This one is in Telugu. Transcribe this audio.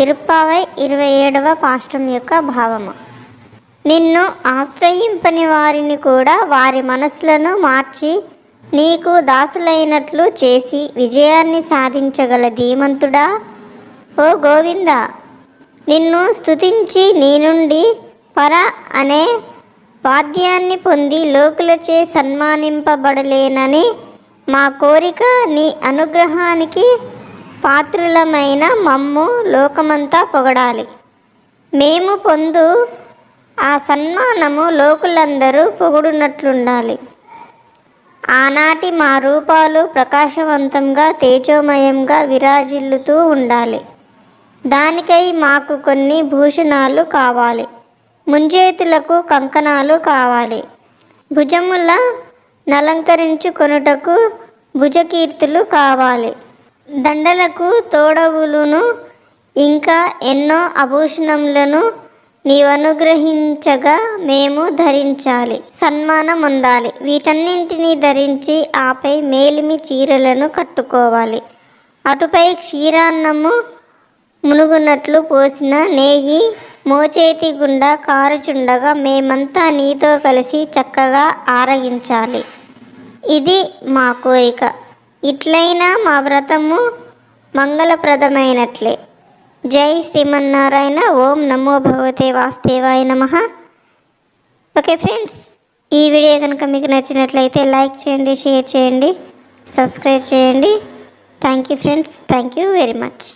తిరుప్పావై ఇరవై ఏడవ పాష్టం యొక్క భావము. నిన్ను ఆశ్రయింపని వారిని కూడా వారి మనసులను మార్చి నీకు దాసులైనట్లు చేసి విజయాన్ని సాధించగల ధీమంతుడా? ఓ గోవింద నిన్ను స్తుతించి నీ నుండి పర అనే వాద్యాన్ని పొంది లోకులచే సన్మానింపబడలేనని మా కోరిక నీ అనుగ్రహానికి పాత్రులమైన మమ్ము లోకమంతా పొగడాలి. మేము పొందు ఆ సన్మానము లోకులందరూ పొగుడునట్లుండాలి. ఆనాటి మా రూపాలు ప్రకాశవంతంగా తేజోమయంగా విరాజిల్లుతూ ఉండాలి. దానికై మాకు కొన్ని భూషణాలు కావాలి. ముంజేతులకు కంకణాలు కావాలి. భుజముల నలంకరించుకొనుటకు భుజకీర్తులు కావాలి. దండలకు తోడవులును ఇంకా ఎన్నో ఆభూషణములను నీవనుగ్రహించగా మేము ధరించాలి సన్మానం ఉండాలి వీటన్నింటినీ ధరించి ఆపై మేలిమి చీరలను కట్టుకోవాలి. అటుపై క్షీరాన్నము మునుగునట్లు పోసిన నెయ్యి మోచేతి గుండా కారుచుండగా మేమంతా నీతో కలిసి చక్కగా ఆరగించాలి. ఇది మా కోరిక. ఇట్లయినా మా వ్రతము మంగళప్రదమైనట్లే. జై శ్రీమన్నారాయణ ఓం నమో భగవతే వాసుదేవాయ నమ. ఓకే ఫ్రెండ్స్ ఈ వీడియో కనుక మీకు నచ్చినట్లయితే లైక్ చేయండి షేర్ చేయండి సబ్స్క్రైబ్ చేయండి. Thank you friends thank you very much.